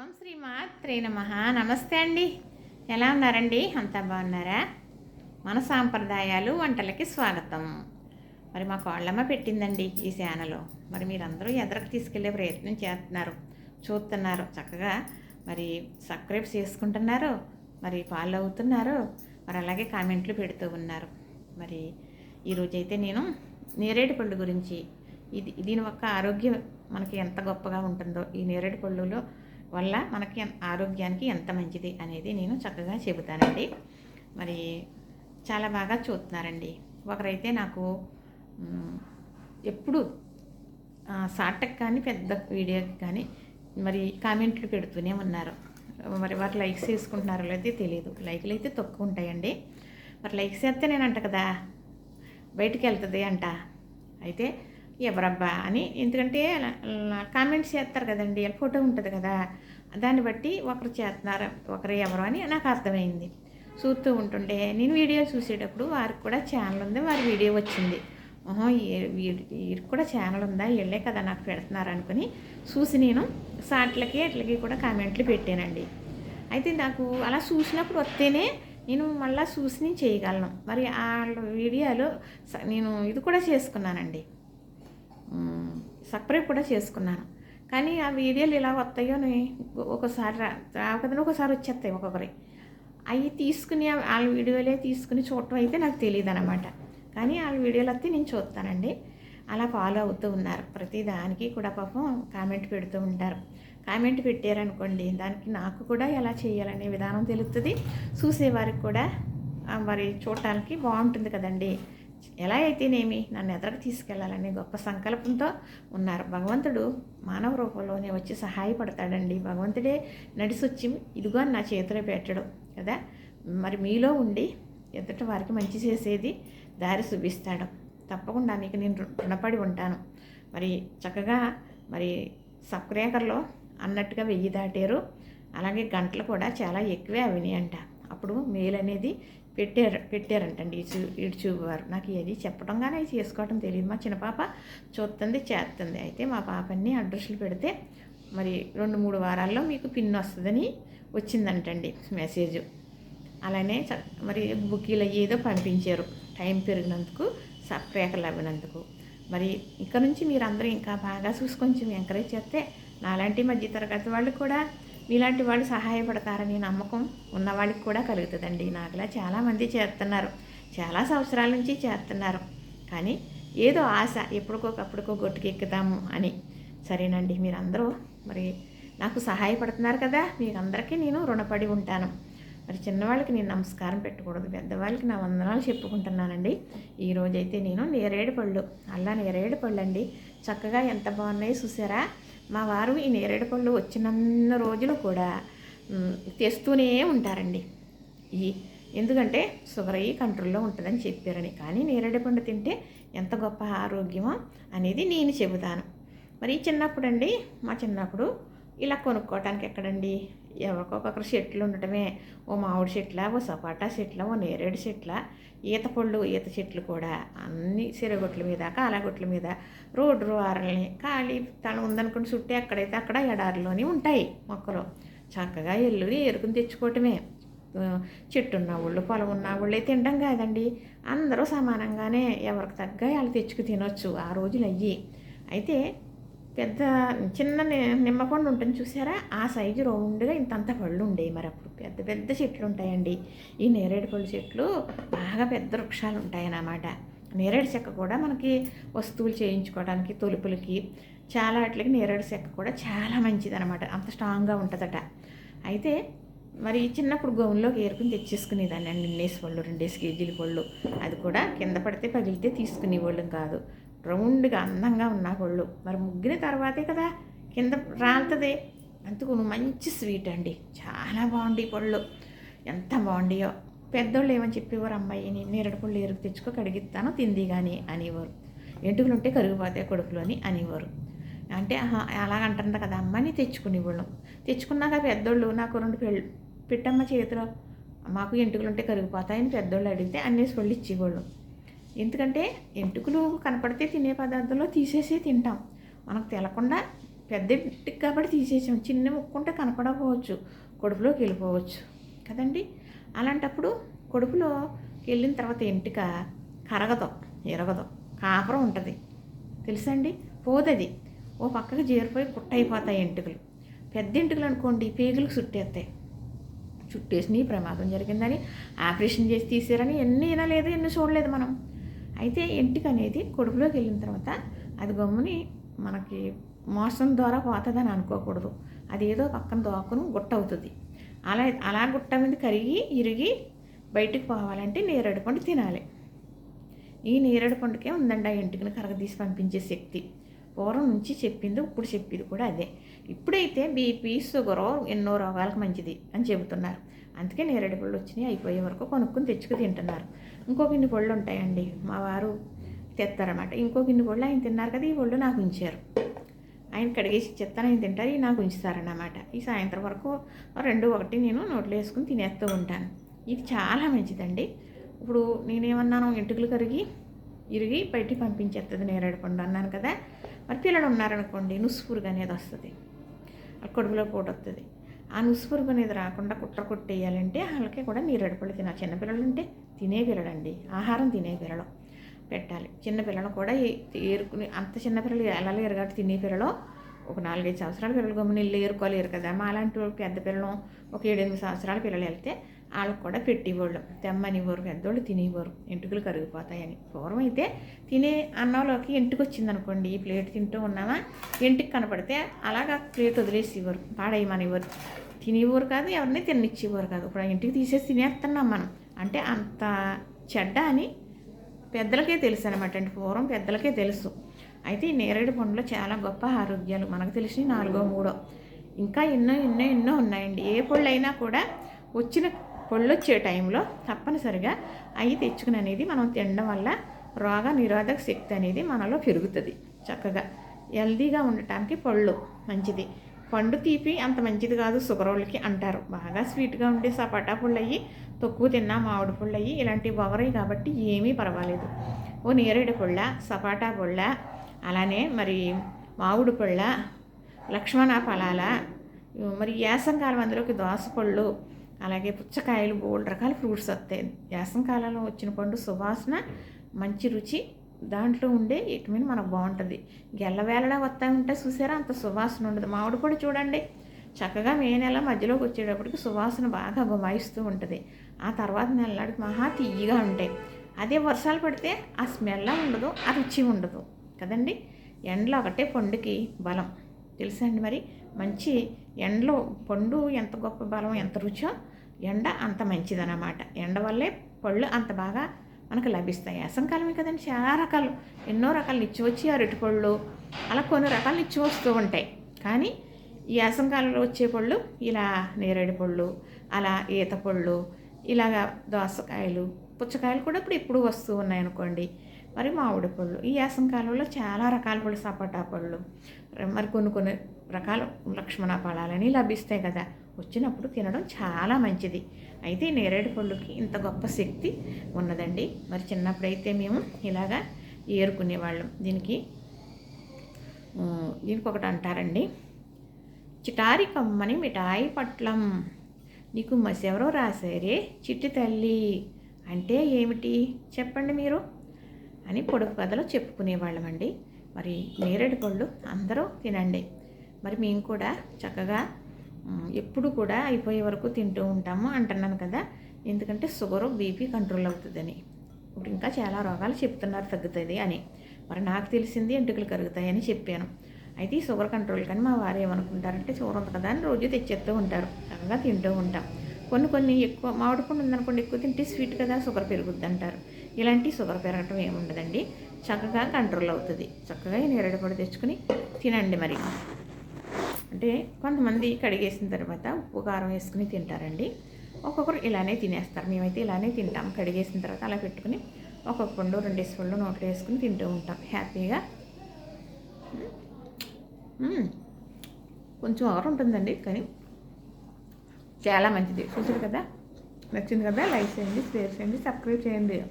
ఓం శ్రీ మాత్రే నమ. నమస్తే అండి. ఎలా ఉన్నారండి? అంతా బాగున్నారా? మన సాంప్రదాయాలు వంటలకి స్వాగతం. మరి మా కోళ్ళమ్మ పెట్టిందండి ఈ ఛానల్ మరి మీరందరూ ఎదరకు తీసుకెళ్ళే ప్రయత్నం చేస్తున్నారు. చూస్తున్నారు. చక్కగా మరి సబ్స్క్రైబ్ చేసుకుంటున్నారు. మరి ఫాలో అవుతున్నారు. మరి అలాగే కామెంట్లు పెడుతూ ఉన్నారు. మరి ఈరోజైతే నేను నేరేడు పళ్ళు గురించి ఇది దీని యొక్క ఆరోగ్యం మనకి ఎంత గొప్పగా ఉంటుందో ఈ నేరేడు పళ్ళులో వల్ల మనకి ఆరోగ్యానికి ఎంత మంచిది అనేది నేను చక్కగా చెబుతానండి. మరి చాలా బాగా చూస్తున్నారండి. ఒకరైతే నాకు ఎప్పుడు షార్ట్కి కానీ పెద్ద వీడియోకి కానీ మరి కామెంట్లు పెడుతూనే ఉన్నారు. మరి వారు లైక్స్ చేసుకుంటున్నారో లేదో తెలియదు లైక్లు అయితే తక్కువ ఉంటాయండి. మరి లైక్స్ చేస్తే నేను అంట కదా బయటికి వెళ్తుంది అంట. అయితే ఎవరబ్బా అని. ఎందుకంటే కామెంట్స్ చేస్తారు కదండి ఫోటో ఉంటుంది కదా దాన్ని బట్టి ఒకరు చేస్తున్నారు ఒకరు ఎవరు అని నాకు అర్థమైంది. చూస్తూ ఉంటుండే నేను వీడియో చూసేటప్పుడు వారికి కూడా ఛానల్ ఉంది వారి వీడియో వచ్చింది. ఓహో వీరికి కూడా ఛానల్ ఉందా వీళ్ళే కదా నాకు పెడుతున్నారు అనుకుని చూసి నేను సాట్లకి అట్లకి కూడా కామెంట్లు పెట్టానండి. అయితే నాకు అలా చూసినప్పుడు వస్తేనే నేను మళ్ళీ చూసి నేను చేయగలను. మరి వాళ్ళ వీడియోలో స- నేను ఇది కూడా చేసుకున్నానండి. సపరేట్ కూడా చేసుకున్నాను. కానీ ఆ వీడియోలు ఇలా వస్తాయో అని ఒకసారి రా ఒకసారి వచ్చేస్తాయి ఒక్కొక్కరి. అవి తీసుకుని వాళ్ళ వీడియోలే తీసుకుని చూడటం అయితే నాకు తెలియదు అనమాట కానీ వాళ్ళ వీడియోలు వస్తే నేను చూస్తానండి. అలా ఫాలో అవుతూ ఉన్నారు. ప్రతి దానికి కూడా పాపం కామెంట్ పెడుతూ ఉంటారు. కామెంట్ పెట్టారనుకోండి దానికి నాకు కూడా ఎలా చేయాలనే విధానం తెలుస్తుంది చూసేవారికి కూడా మరి చూడటానికి బాగుంటుంది కదండి. ఎలా అయితేనేమి నన్ను ఎదరకు తీసుకెళ్ళాలని గొప్ప సంకల్పంతో ఉన్నారు. భగవంతుడు మానవ రూపంలోనే వచ్చి సహాయపడతాడండి. భగవంతుడే నడిసొచ్చి వచ్చి ఇదిగో నా చేతిలో పెట్టడు కదా. మరి మీలో ఉండి ఎదుట వారికి మంచి చేసేది దారి చూపిస్తాడు. తప్పకుండా మీకు నేను రుణపడి ఉంటాను. మరి చక్కగా మరి సబ్స్క్రైబర్లో అన్నట్టుగా వెయ్యి దాటారు. అలాగే గంటలు కూడా చాలా ఎక్కువే అవినాయి అంట అప్పుడు మేలు అనేది పెట్టారు పెట్టారంటండి చూ యూట్యూబ్ వారు. నాకు ఏది చెప్పడం కానీ అది చేసుకోవడం తెలియదు. మా చిన్న పాప చూస్తుంది చేస్తుంది అయితే మా పాపని అడ్రస్లు పెడితే మరి రెండు మూడు వారాల్లో మీకు పిన్ వస్తుందని వచ్చిందంటండి మెసేజ్. అలానే మరి బుకీలు ఏదో పంపించారు టైం పెరిగినందుకు సప్రేకలు అవ్వినందుకు. మరి ఇక్కడ నుంచి మీరు అందరూ ఇంకా బాగా చూసి కొంచెం ఎంకరేజ్ చేస్తే నాలాంటి మధ్యతరగతి వాళ్ళు కూడా మీలాంటి వాళ్ళు సహాయపడతారని నమ్మకం ఉన్న వాళ్ళకి కూడా కలుగుతుందండి నాకులా చాలామంది చేస్తున్నారు. చాలా సంవత్సరాల నుంచి చేస్తున్నారు. కానీ ఏదో ఆశ ఎప్పటికోకప్పుడుకో గొట్టుకెక్కుతాము అని. సరేనండి మీరందరూ మరి నాకు సహాయపడుతున్నారు కదా మీరందరికీ నేను రుణపడి ఉంటాను. మరి చిన్నవాళ్ళకి నేను నమస్కారం పెట్టకూడదు పెద్దవాళ్ళకి నా వందనాలు చెప్పుకుంటున్నానండి. ఈ రోజైతే నేను నేరేడు పళ్ళు అల్లా నేరేడు పళ్ళు అండి చక్కగా ఎంత బాగున్నాయో చూసారా? మా వారు ఈ నేరేడు పళ్ళు వచ్చినన్న రోజులు కూడా తెస్తూనే ఉంటారండి. ఈ ఎందుకంటే షుగర్ అయ్యి కంట్రోల్లో ఉంటుందని చెప్పారని. కానీ నేరేడు పండు తింటే ఎంత గొప్ప ఆరోగ్యమో అనేది నేను చెబుతాను. మరి చిన్నప్పుడు అండి మా చిన్నప్పుడు ఇలా కొనుక్కోవటానికి ఎక్కడండి? ఎవరికొకరు చెట్లు ఉండటమే. ఓ మామిడి చెట్ల ఓ సపాటా చెట్ల ఓ నేరేడు చెట్ల ఈత పళ్ళు ఈత చెట్లు కూడా అన్ని సిరగొట్ల మీద కాలగొట్ల మీద రోడ్డు వారల్ని ఖాళీ తను ఉందనుకుని చుట్టే ఎక్కడైతే అక్కడ ఎడారిలోని ఉంటాయి మొక్కలు. చక్కగా ఎల్లుని ఏరుకుని తెచ్చుకోవటమే. చెట్టు ఉన్న వాళ్ళు పొలం ఉన్న వాళ్ళే తినడం కాదండి. అందరూ సమానంగానే ఎవరికి తగ్గ వాళ్ళు తెచ్చుకు తినొచ్చు ఆ రోజులు అయ్యి అయితే పెద్ద చిన్న ని- ఉంటుంది చూసారా? ఆ సైజు రౌండ్గా ఇంతంత పళ్ళు ఉండేవి మరి అప్పుడు. పెద్ద పెద్ద చెట్లు ఉంటాయండి. ఈ నేరేడు పళ్ళు చెట్లు బాగా పెద్ద వృక్షాలు ఉంటాయన్నమాట. నేరేడు చెక్క కూడా మనకి వస్తువులు చేయించుకోవడానికి తొలుపులకి చాలా వాటికి నేరేడు చెక్క కూడా చాలా మంచిది అనమాట అంత స్ట్రాంగ్గా ఉంటుందట. అయితే మరి చిన్నప్పుడు గౌన్లోకి ఏరుకుని తెచ్చేసుకునేదాన్ని అండి. నిన్నేసి పళ్ళు రెండేసి కేజీల పళ్ళు. అది కూడా కింద పడితే పగిలితే తీసుకునేవాళ్ళం కాదు. రౌండ్గా అందంగా ఉన్న పళ్ళు మరి ముగ్గిన తర్వాతే కదా కింద రాలుతుంది. అందుకు మంచి స్వీట్ అండి. చాలా బాగుండి పళ్ళు. ఎంత బాగుండియో. పెద్దోళ్ళు ఏమని చెప్పేవారు అమ్మాయి నేరడు పళ్ళు ఎరుగు తెచ్చుకో కడిగిస్తాను తింది కానీ అనేవారు. ఎంటుకలు ఉంటే కరిగిపోతాయి కొడుకులు అని అనేవారు. అంటే ఆహా అలాగంటుంది కదా అమ్మని తెచ్చుకునేవాళ్ళం తెచ్చుకున్నాక పెద్దోళ్ళు నాకు రెండు పెళ్ళు పెట్టమ్మ చేతిలో. మాకు ఎంటుకలు ఉంటే కరిగిపోతాయని పెద్దోళ్ళు అడిగితే అన్నేసి పళ్ళు ఇచ్చేవాళ్ళం. ఎందుకంటే ఎంటుకలు కనపడితే తినే పదార్థంలో తీసేసి తింటాం. మనకు తెలకుండా పెద్ద ఇంటికి కాబట్టి తీసేసాం. చిన్న ముక్కుంటే కనపడకపోవచ్చు. కడుపులోకి వెళ్ళిపోవచ్చు. కదండి? అలాంటప్పుడు కడుపులోకి వెళ్ళిన తర్వాత ఎంటిక కరగదు ఎరగదు. కాపురం ఉంటుంది. తెలుసండి పోదది. ఓ పక్కకి చేరిపోయి కుట్టయిపోతాయి ఎంటుకలు. పెద్ద ఎంటుకలు అనుకోండి పేగులకు చుట్టేస్తాయి. చుట్టేసి ప్రమాదం జరిగిందని ఆపరేషన్ చేసి తీసారని ఎన్ని వినలేదు ఎన్ని చూడలేదు మనం. అయితే ఎంటిక అనేది కొడుకులోకి వెళ్ళిన తర్వాత అది గమ్ముని మనకి మోసం ద్వారా పోతుందని అనుకోకూడదు. అది ఏదో పక్కన దోకను గుట్ట అవుతుంది అలా అలా గుట్ట మీద కరిగి ఇరిగి బయటికి పోవాలంటే నేరేడు పండు తినాలి. ఈ నేరేడు పండుకే ఉందండి ఆ ఇంటికి కరగదీసి పంపించే శక్తి. పూర్వం నుంచి చెప్పింది ఇప్పుడు చెప్పింది కూడా అదే. ఇప్పుడైతే బీపీ షుగరు ఎన్నో రోగాలకు మంచిది అని చెబుతున్నారు. అందుకే నేరేడు పళ్ళు వచ్చినాయి అయిపోయే వరకు కొనుక్కొని తెచ్చుకు తింటున్నారు. ఇంకో ఇన్ని పళ్ళు ఉంటాయండి మా వారు తెస్తారన్నమాట. ఇంకో ఇన్ని పళ్ళు ఆయన తిన్నారు కదా ఈ పళ్ళు నాకు ఉంచారు. ఆయన కడిగేసి చెత్తను ఆయన తింటారు ఈ నాకు ఉంచుతారన్నమాట. ఈ సాయంత్రం వరకు రెండు ఒకటి నేను నోట్లో వేసుకుని తినేస్తూ ఉంటాను. ఇది చాలా మంచిదండి. ఇప్పుడు నేనేమన్నాను ఎంటుకలు కరిగి ఇరిగి బయటికి పంపించేస్తుంది నేరేడు పండు అన్నాను కదా. మరి పిల్లలు ఉన్నారనుకోండి నుసుపురుగు అనేది వస్తుంది. కడుపులో పూట వస్తుంది ఆ నుసుపురుగు అనేది రాకుండా కుట్ర కొట్టేయాలంటే వాళ్ళకి కూడా నేరేడు పళ్ళు తినాలి. చిన్నపిల్లలు అంటే తినే పిల్లలండి. ఆహారం తినే పిల్లలు పెట్టాలి. చిన్నపిల్లలు కూడా ఏరుకుని అంత చిన్నపిల్లలు ఎలా లేరు కాబట్టి తినే పిల్లలు ఒక నాలుగైదు సంవత్సరాల పిల్లలు గమ్మున ఇల్లు ఏరుకోలేరు కదా. మా అలాంటి పెద్ద పిల్లలు ఒక ఏడెనిమిది సంవత్సరాల పిల్లలు వెళ్తే వాళ్ళకి కూడా పెట్టేవాళ్ళు. తెమ్మనివ్వరు పెద్దోళ్ళు తినేవారు. ఎంటుకలు కరిగిపోతాయని. పూర్వం అయితే తినే అన్నంలోకి ఎంటుకు వచ్చిందనుకోండి ఈ ప్లేట్ తింటూ ఉన్నామా? ఇంటికి కనపడితే అలాగా ప్లేట్ వదిలేసేవారు పాడేయమనేవారు. తినేవారు కాదు ఎవరిని తిననిచ్చేవారు కాదు. ఇప్పుడు ఇంటికి తీసేసి తినేస్తున్నాం మనం. అంటే అంత చెడ్డ అని పెద్దలకే తెలుసు అనమాట అంటే పూర్వం పెద్దలకే తెలుసు. అయితే ఈ నేరేడు పండులో చాలా గొప్ప ఆరోగ్యాలు. మనకు తెలిసి నాలుగో మూడో. ఇంకా ఎన్నో ఎన్నో ఎన్నో ఉన్నాయండి. ఏ పళ్ళు అయినా కూడా వచ్చిన పొళ్ళొచ్చే వచ్చే టైంలో తప్పనిసరిగా అవి తెచ్చుకుని అనేది మనం తినడం వల్ల రోగ నిరోధక శక్తి అనేది మనలో పెరుగుతుంది. చక్కగా హెల్దీగా ఉండటానికి పళ్ళు మంచిది. పండు తీపి అంత మంచిది కాదు షుగర్ వాళ్ళకి అంటారు. బాగా స్వీట్గా ఉండే సపాటా పుళ్ళు అయ్యి తక్కువ తిన్నా మామిడి పుళ్ళు అయ్యి ఇలాంటివి పొగరాయి కాబట్టి ఏమీ పర్వాలేదు. ఓ నేరేడు పుళ్ళ సపాటా పుళ్ళ అలానే మరి మామిడి పుళ్ళ లక్ష్మణ ఫలాల మరి యాసంకాలం అందులోకి దోసపళ్ళు అలాగే పుచ్చకాయలు బోల్డ్ రకాల ఫ్రూట్స్ వస్తాయి. వేసంకాలంలో వచ్చిన పండు సువాసన మంచి రుచి దాంట్లో ఉండే విటమిన్ మనకు బాగుంటుంది. గెల్లవేళలా వస్తా ఉంటే చూసారా? అంత సువాసన ఉండదు. మామిడి కూడా చూడండి. చక్కగా మే నెల మధ్యలోకి వచ్చేటప్పటికి సువాసన బాగా గుమాయిస్తూ ఉంటుంది. ఆ తర్వాత నెలనాడికి మహా తీయగా ఉంటాయి. అదే వర్షాలు పడితే ఆ స్మెల్ ఉండదు ఆ రుచి ఉండదు. కదండి? ఎండలో ఒకటే పండుకి బలం. తెలుసా అండి మరి? మంచి ఎండలో పండు ఎంత గొప్ప బలం ఎంత రుచో ఎండ అంత మంచిదన్నమాట. ఎండ వల్లే పళ్ళు అంత బాగా మనకు లభిస్తాయి. వేసంకాలమే కదండి. చాలా రకాలు ఎన్నో రకాలు నిచ్చి వచ్చి అరటి పళ్ళు అలా కొన్ని రకాలు నిచ్చి వస్తూ ఉంటాయి. కానీ ఈ వేసంకాలంలో వచ్చే పళ్ళు ఇలా నేరేడు పళ్ళు అలా ఈత పళ్ళు ఇలాగా దోసకాయలు పుచ్చకాయలు కూడా ఇప్పుడు ఇప్పుడు వస్తూ ఉన్నాయనుకోండి మరి మామిడి పళ్ళు ఈ వేసంకాలంలో చాలా రకాల పళ్ళు సపోటా పళ్ళు మరి కొన్ని కొన్ని రకాల లక్ష్మణ ఫలాలని లభిస్తాయి కదా. వచ్చినప్పుడు తినడం చాలా మంచిది. అయితే నేరేడు పళ్ళుకి ఇంత గొప్ప శక్తి ఉన్నదండి. మరి చిన్నప్పుడైతే మేము ఇలాగా ఏరుకునేవాళ్ళం. దీనికి దీనికి ఒకటి అంటారండి. చిటారి కమ్మని మిఠాయి పట్లం. నీకు మసెవరో రాశారే? చిట్టి తల్లి. అంటే ఏమిటి? చెప్పండి మీరు. అని పొడుపు కథలు చెప్పుకునేవాళ్ళమండి. మరి నేరేడు పళ్ళు అందరూ తినండి. మరి మేము కూడా చక్కగా ఎప్పుడు కూడా అయిపోయే వరకు తింటూ ఉంటాము అంటున్నాను కదా. ఎందుకంటే షుగరు బీపీ కంట్రోల్ అవుతుందని. ఇప్పుడు ఇంకా చాలా రోగాలు చెప్తున్నారు తగ్గుతుంది అని. మరి నాకు తెలిసింది ఎంటుకలు కరుగుతాయని చెప్పాను. అయితే ఈ షుగర్ కంట్రోల్ కానీ మా వారు ఏమనుకుంటారంటే షుగర్ ఉంది కదా అని రోజు తెచ్చేస్తూ ఉంటారు. చక్కగా తింటూ ఉంటాం. కొన్ని కొన్ని ఎక్కువ మామిడి పండు ఉందనుకోండి ఎక్కువ తింటే స్వీట్ కదా షుగర్ పెరుగుద్ది అంటారు. ఇలాంటి షుగర్ పెరగటం ఏముండదండి. చక్కగా కంట్రోల్ అవుతుంది. చక్కగా నేరేడు పొడి తెచ్చుకొని తినండి మరి. అంటే కొంతమంది కడిగేసిన తర్వాత ఉప్పు కారం వేసుకుని తింటారండి. ఒక్కొక్కరు ఇలానే తినేస్తారు. మేమైతే ఇలానే తింటాం. కడిగేసిన తర్వాత అలా పెట్టుకుని ఒక్కొక్క పండు రెండు స్పూన్లు నోట్లో వేసుకుని తింటూ ఉంటాం. హ్యాపీగా. కొంచెం ఆరు ఉంటుందండి కానీ చాలా మంచిది. చూసారు కదా? నచ్చింది కదా? లైక్ చేయండి షేర్ చేయండి సబ్స్క్రైబ్ చేయండి.